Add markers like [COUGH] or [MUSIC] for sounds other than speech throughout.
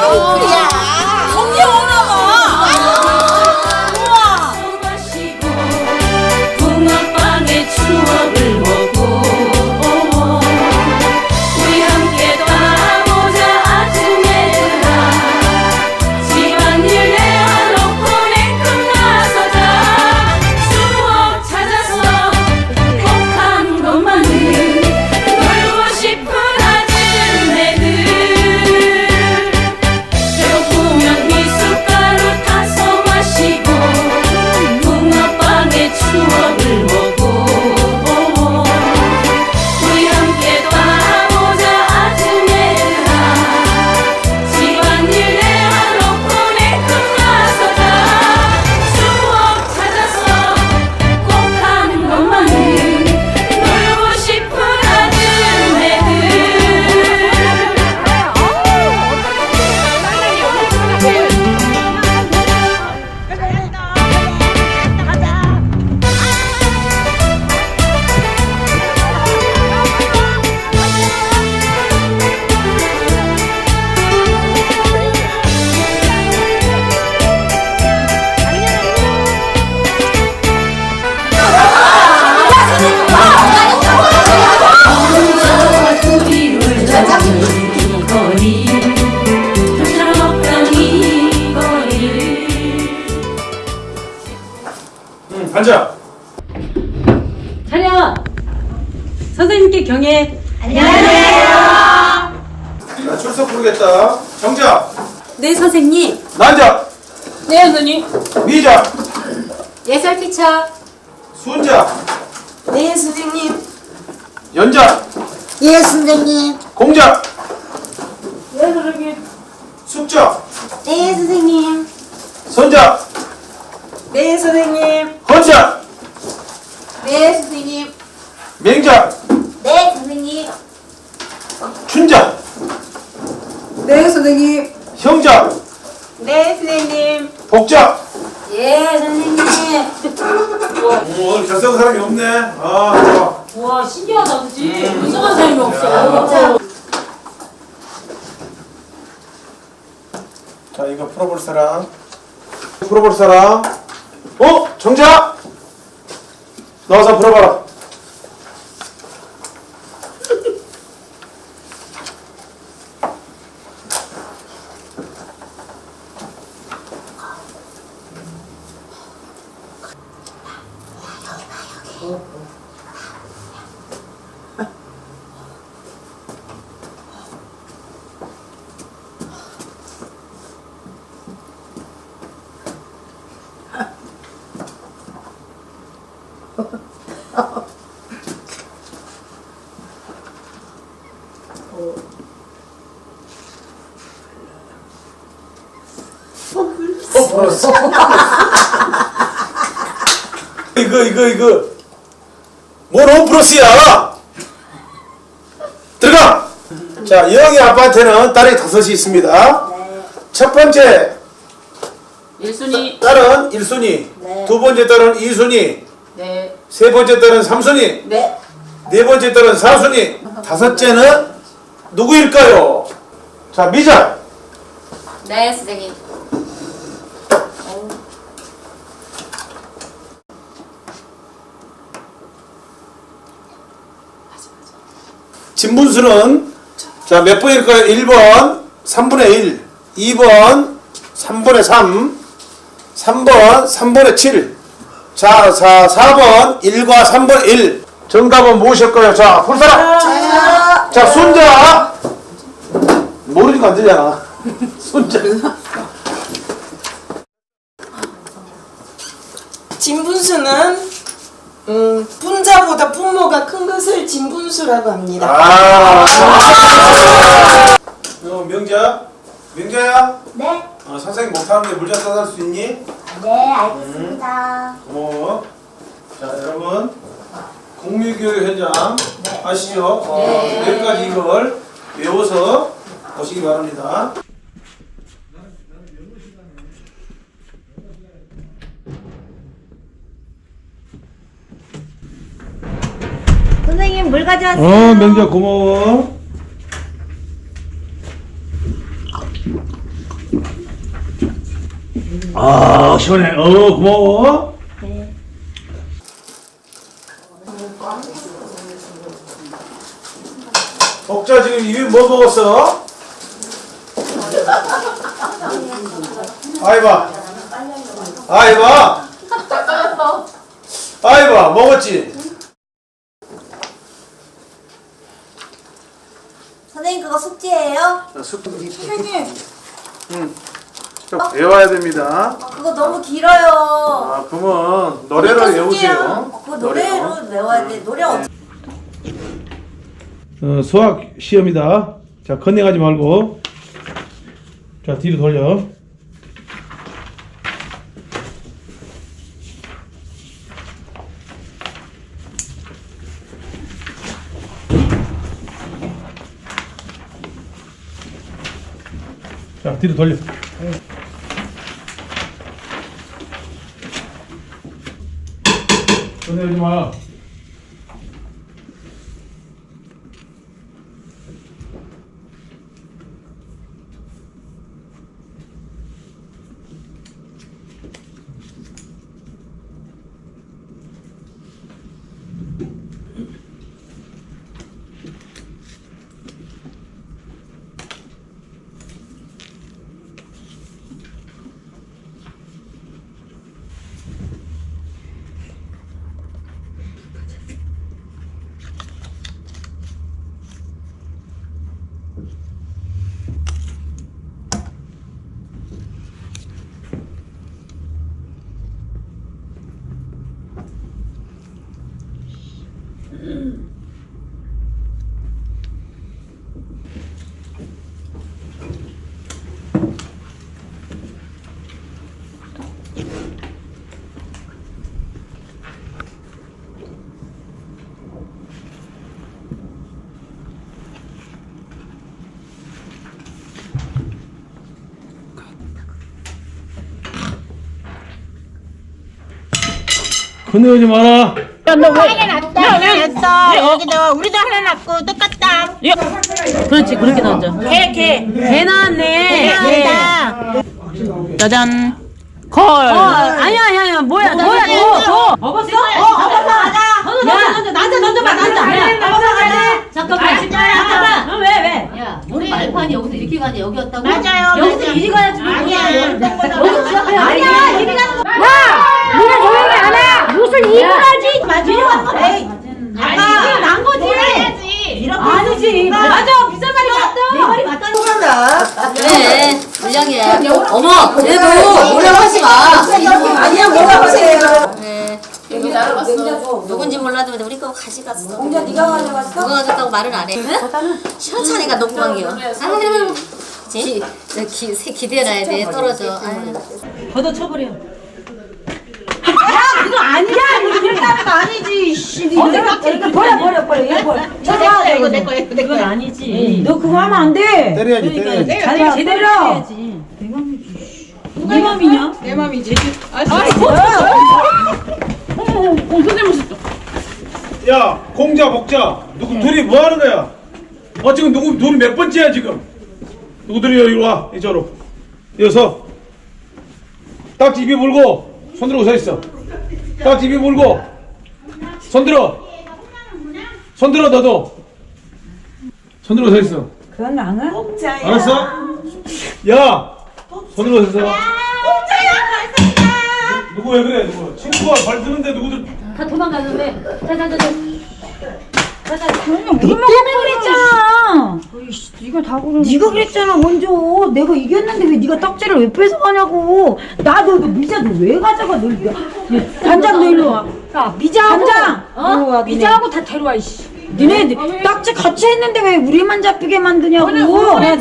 야. 언 숙자, 네, 선생님. 선자, 네, 선생님. 헌자, 네, 선생님. 맹자, 네, 선생님. 춘자, 네, 선생님. 형자, 네, 선생님. 복자. 예, 선생님. 오, 오늘 결석한 사람이 없네. 아, 좋아. 와 신기하다 그지? 무성한 사람이 없어. 자, 이거 풀어볼 사람. 풀어볼 사람. 어? 정자! 나와서 풀어봐라. 어, 풀었어. 이거, 이거, 이거. 뭘 홈플러스야? 들어가! 자, 영희 아빠한테는 딸이 다섯이 있습니다. 첫 번째 일순이. 딸은 1순위, 두 번째 딸은 2순위, 네. 세 번째 딸은 3순위, 네. 네 번째 딸은 4순위, 다섯째는 누구일까요? 자, 미자. 네 선생님. 진분수는 자, 몇 번일까요? 1번 3분의 1, 2번 3분의 3, 3번 3분의 7. 자, 자 4번 1과 3분의 1. 정답은 무엇일까요? 자, 풀 사람. 저요. 자, 순자. 모르니까 안 되잖아. [LAUGHS] 순자. 진분수는 음, 분자보다 분모가 큰 것을 진분수라고 합니다. 아. 어, 명자. 명자야. 네, 어, 선생님 못하는데 물자 써줄 수 있니? 네, 알겠습니다. 고마워. 자, 여러분. 공유교육 현장 아시죠? 어, 여기까지 이걸 외워서 보시기 바랍니다. 선생님 물 가져왔어요. 어, 명자 고마워. 아 시원해. 어 고마워. 먹자 지금 입에 뭐 먹었어? 아이봐. 아이봐. 아이봐 먹었지. 선생님 그거 숙제예요? 선생님. 응. 외워야 됩니다. 어, 그거 너무 길어요. 아 그러면 노래로 그거 외우세요. 어, 그거 노래로 외워야 돼. 노래 어떻게? 어, 수학 시험이다. 자, 컨닝하지 말고. 자, 뒤로 돌려. 뒤로 돌려. 꺼내지 마. 건네오지 마라. 그렇지 그렇게 나오죠. 개 개. 개 나왔네. 개. 짜잔. 걸. 아니야 아니야 아니야 뭐야 뭐야 너 너. 먹었어? 어 먹었어 가자. 던져 던져 던져 던져봐 던져. 먹었어 가자. 잠깐만. 잠깐만. 왜 왜? 야, 우리 알판이 여기서 이렇게 가냐 여기였다고? 맞아요. 여기서 이리 가야지. 아니야. 여기서. 아니야 이리 가는 거. 야, 니네 조용히 안 해. 무슨 이리 가지? 맞아. 이게 난 거지. 아니지. 맞아. 비싼 말이 맞다. 내 말이 맞다. 그래, 물량이야. 어머, 그래도 몰라하지 마. 아니야 몰라보세요. 그래. 누군지 몰라도 우리 거 가져갔어. 공자 네가 가져갔어? 누가 가져갔다고 말을 안 해. 응? 시원찮으니까 간 게요. 아유, 기, 저 기, 새 기대놔야 돼. 떨어져. 아유. 걷어 쳐버려. 아니야. 이거 거 아니지. 씨, 이거 내가 버려, 버려, 버려. 이거 버려. 저 이거 내 거야. 내 거. 그건 아니지. 너 그거 하면 안 돼. 때려야지, 때려야지. 자기가 제대로 해야지. 누가 내 맘이냐? 내 맘이지. 아, 어. 야, 공자, 목자. 누구 둘이 뭐 하는 거야? 어, 지금 누구, 둘이 몇 번째야, 지금? 누구들이 여기 와, 이쪽으로. 여서. 딱지 입에 물고, 손 들고 서 있어. 딱지 입에 물고, 손 들어. 손 들어, 너도. 손 들고 서 있어. 그건 나는? 알았어? 야! 손 들고 서 있어. 누구 왜 그래, 누구? 친구가 발 드는데 누구들. 다 도망가는데. 자, 자, 자, 자. 너 때문에 그랬잖아. 네가 다 그래. 네가 그랬잖아 먼저. 내가 이겼는데 왜 네가 딱지를 왜 뺏어가냐고. 나너 너 미자 너 왜 가져가 너. 야, 단장 너 일로 와. 야 미자하고 단장. 어? 미자하고 다 데려와 이씨. 니네 딱지 같이 했는데 왜 우리만 잡히게 만드냐고. 야, 니네,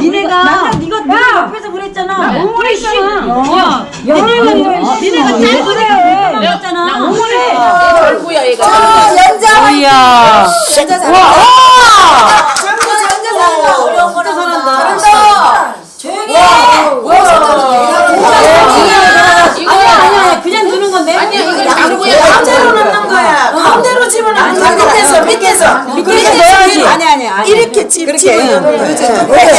니네가 나가 네가 네 옆에서 그랬잖아. 옹호리 씨. 야, 야, 니네가 왜그 래? 그랬잖아. 나 옹호리. 얼굴야 얘가. 아 연장. 야. 연장 잘한다. 와. 연장 잘한다. 어려운 거라 잘한다. 잘한다. 조용히 해. 아니야 아니야 그냥 누는 건데. 아니야 이거 양구야. 가운데로 넣는 거야. 가운데로 집어넣는 거야. 밑에서 밑에서. 밑에서 넣어야지. 아니 아니 아니. 이렇게 집 그렇게. 그렇지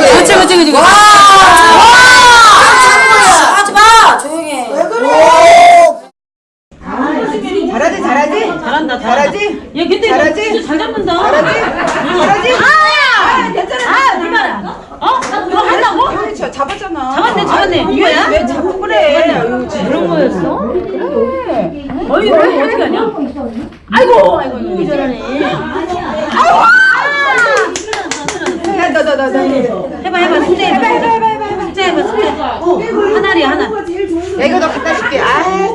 그렇지 그렇지. 와. 잘하지 잘하지 잘한다 잘하지 얘 그때 잘하지? 잘 잡는다 잘하지 잘하지 아야 괜찮아 아니 말아 어? 너 한다고? 아니, 저 잡았잖아 잡았네 잡았네 아니, 이거야? 왜 자꾸 그래 그런 거였어? 그래 어이 너 어떻게 하냐 아이고 아이고 잘하네 아이고 야너너너너 해봐 해봐 숙제 해봐 해봐 해봐 숙제 해봐 숙제 하나리 하나 이거 너 갖다 줄게 아이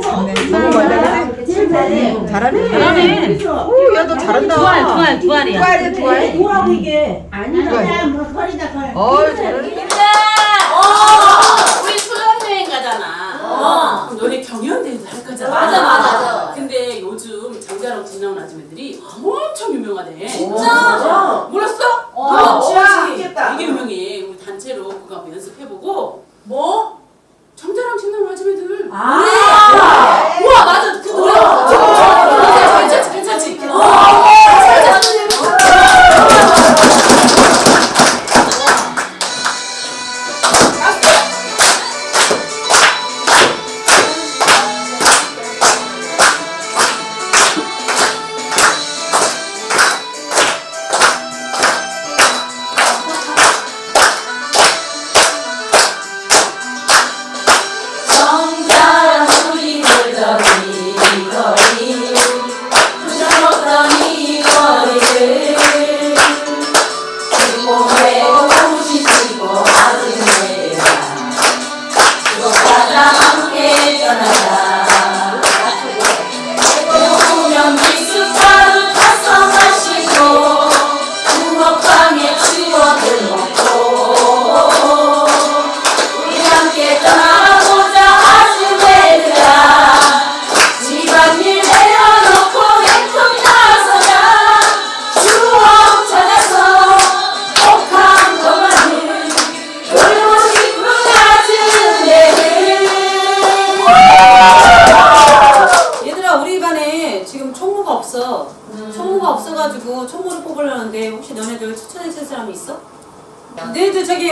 잘하네. 잘하네. 잘하네. 오, 야, 너 잘한다. 두 알, 두 알, 두 알이야. 두 알이야, 두 알. 뭐라고 이게? 어이, 잘하네. 우리 수련여행 가잖아. 그럼 너네 경연대회도 할 거잖아. 맞아, 맞아. 근데 요즘 장자랑 진나온 아줌마들이 엄청 유명하대. 진짜? 몰랐어? 어, 진짜. 되게 유명해. 우리 단체로 그거 한번 연습해보고. 뭐? 장자랑 진나온 아줌마들. 아.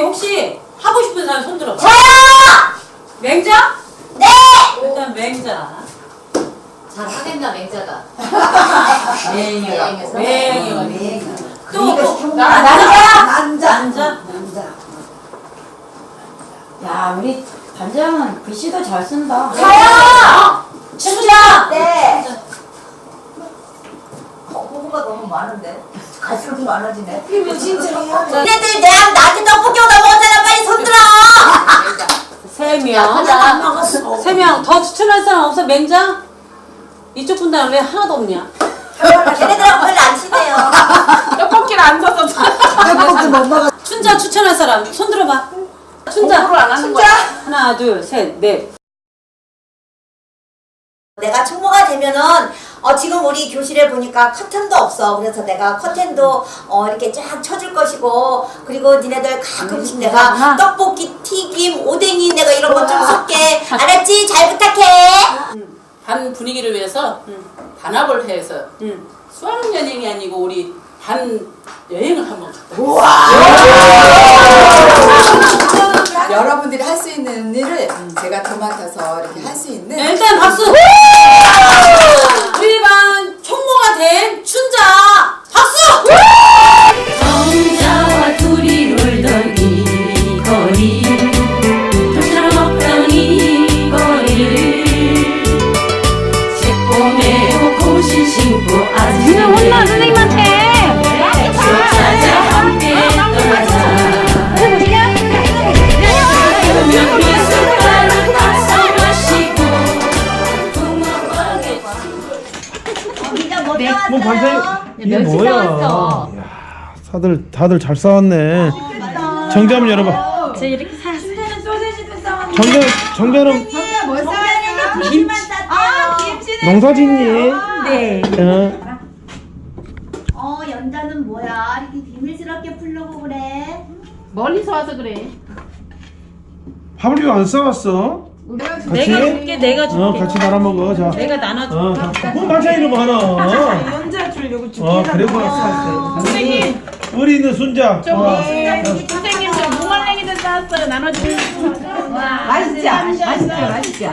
혹시 하고 싶은 사람 손 들어 저요! 맹자? 네! 일단 맹자 잘 하겠나, 맹자가. 맹이가 맹이가 또 나, 남자 남자 남자? 야, 우리 반장은 글씨도 잘 쓴다. 자야 춘자! 네 어, 호구가 너무 많은데 갈수록 많아지네 니네들 내랑 나한테 떡볶이 오다 먹었잖아. 빨리 손 들어. [LAUGHS] 세명 세명 더 추천할 사람 없어 맹자? 이쪽 분단은 왜 하나도 없냐? [LAUGHS] 걔네들하고 별로 안 친해요. [LAUGHS] 떡볶이를 안 사서 떡볶이 못 먹어 춘자 추천할 사람 손 들어봐 춘자 공부를 안 하는 거야. 하나 둘 셋 넷 내가 총무가 되면은 어 지금 우리 교실에 보니까 커튼도 없어. 그래서 내가 커튼도 어 이렇게 쫙 쳐줄 것이고 그리고 니네들 가끔씩 내가 떡볶이, 튀김, 오뎅이 내가 이런 거좀 쏠게. 알았지? 잘 부탁해. 반 분위기를 위해서 단합을 해서 응. 수학 여행이 아니고 우리 반 여행을 한번 갔다 여러분들이 할 수 있는 일을 제가 도맡아서 이렇게 할 수 있는 네, 일단 박수! 우리 반 총무가 된 춘자! 박수! 이게 뭐야? 야, 다들 다들 잘 싸웠네. 정자 한번 열어봐. 저 이렇게 사스는 소세지도 싸웠는데. 정자 정자는 뭐 싸야 김치. 아, 김치는. 농사짓니? 네. 어. 어 연자는 뭐야? 이렇게 비밀스럽게 풀려고 그래. 멀리서 와서 그래. 밥을 왜안 싸웠어? 같이? 내가 줄게, 내가 줄게. 어, 같이 나눠 먹어. 자. 내가 나눠줄게. 어, 자. 뭐 반찬 이름 하나. 연자 주려고 줄게. 어, 그리고 선생님. 우리 있는 순자. 어. 선생님 저 무말랭이도 싸왔어요. 나눠주세요. 맛있지? 맛있지? 맛있지?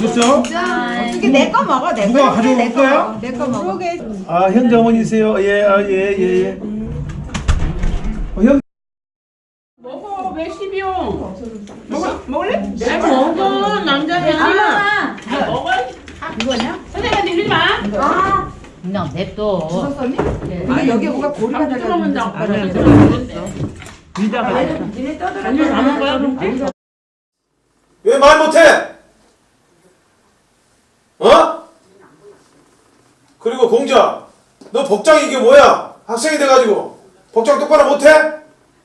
됐어? 이게 내 거 먹어. 내 누가 가져올 거야? 내거 먹어. 아, 현자 어머니세요? 예, 아, 예, 예, 예. 어, 현 먹어 왜 12용 먹을래? 잘 먹어 남자야. 잘 먹어. 이거냐? 선생님한테 이러지 마. 그냥 냅둬. 근데 여기 뭐가 고리가 달려 왜말 못해? 어? 그리고 공자, 너 복장이 이게 뭐야? 학생이 돼가지고 복장 똑바로 못해?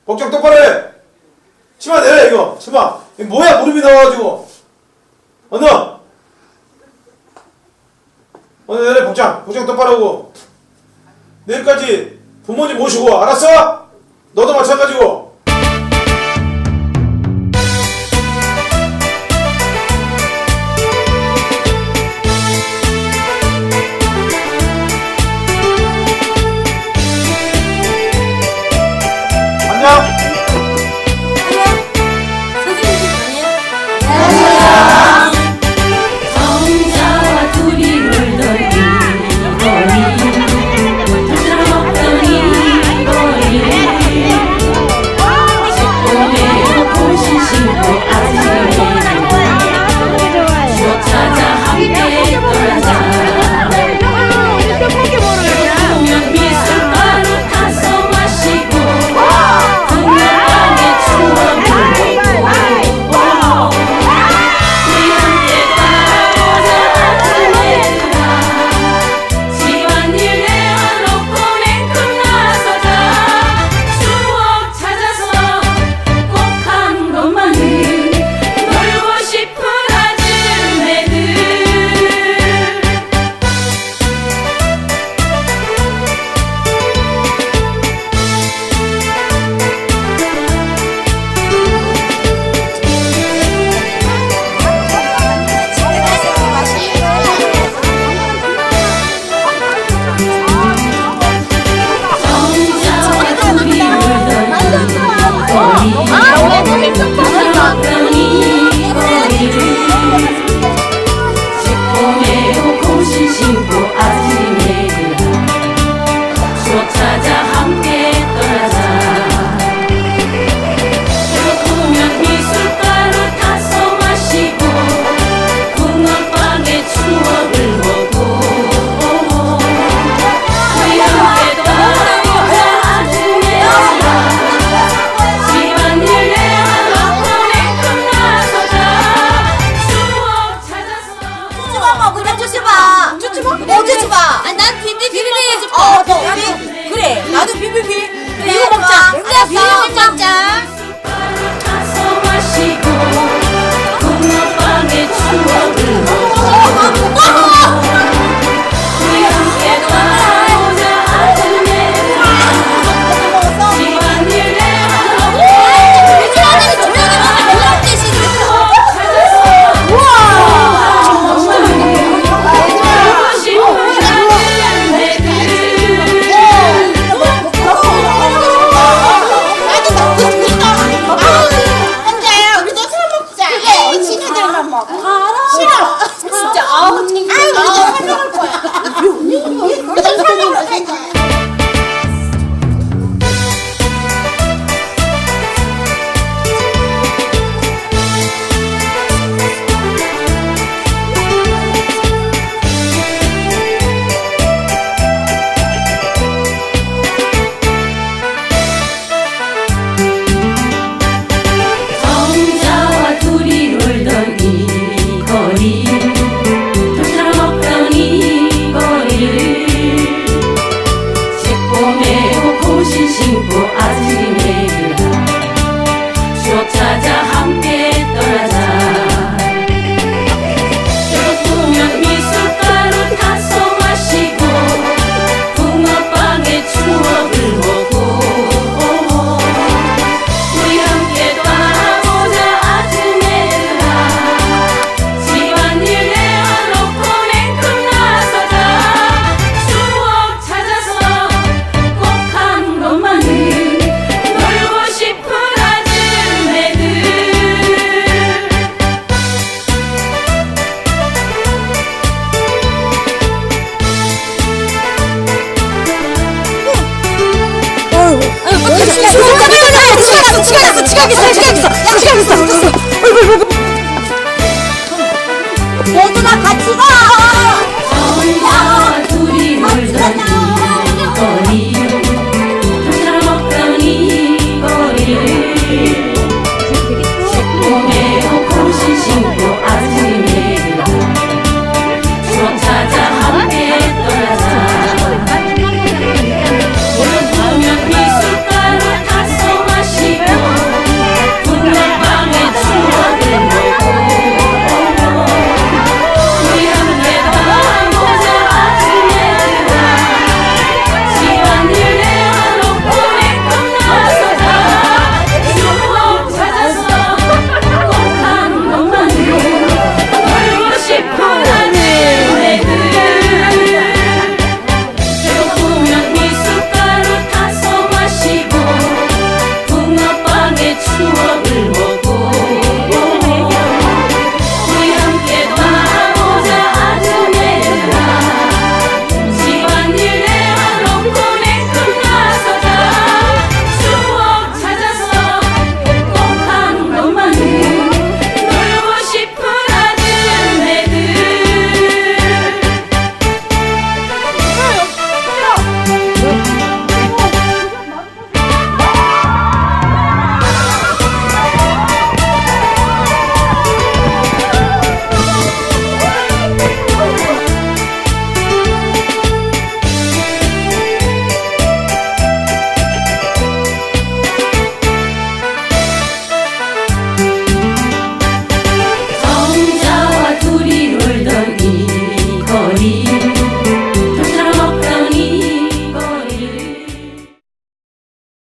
복장 똑바로 해. 치마 내려 이거 치마. 이거 뭐야 무릎이 나와가지고. 어 너. 어 내려 복장 복장 똑바로 하고. 내일까지 부모님 모시고 알았어? 너도 마찬가지고.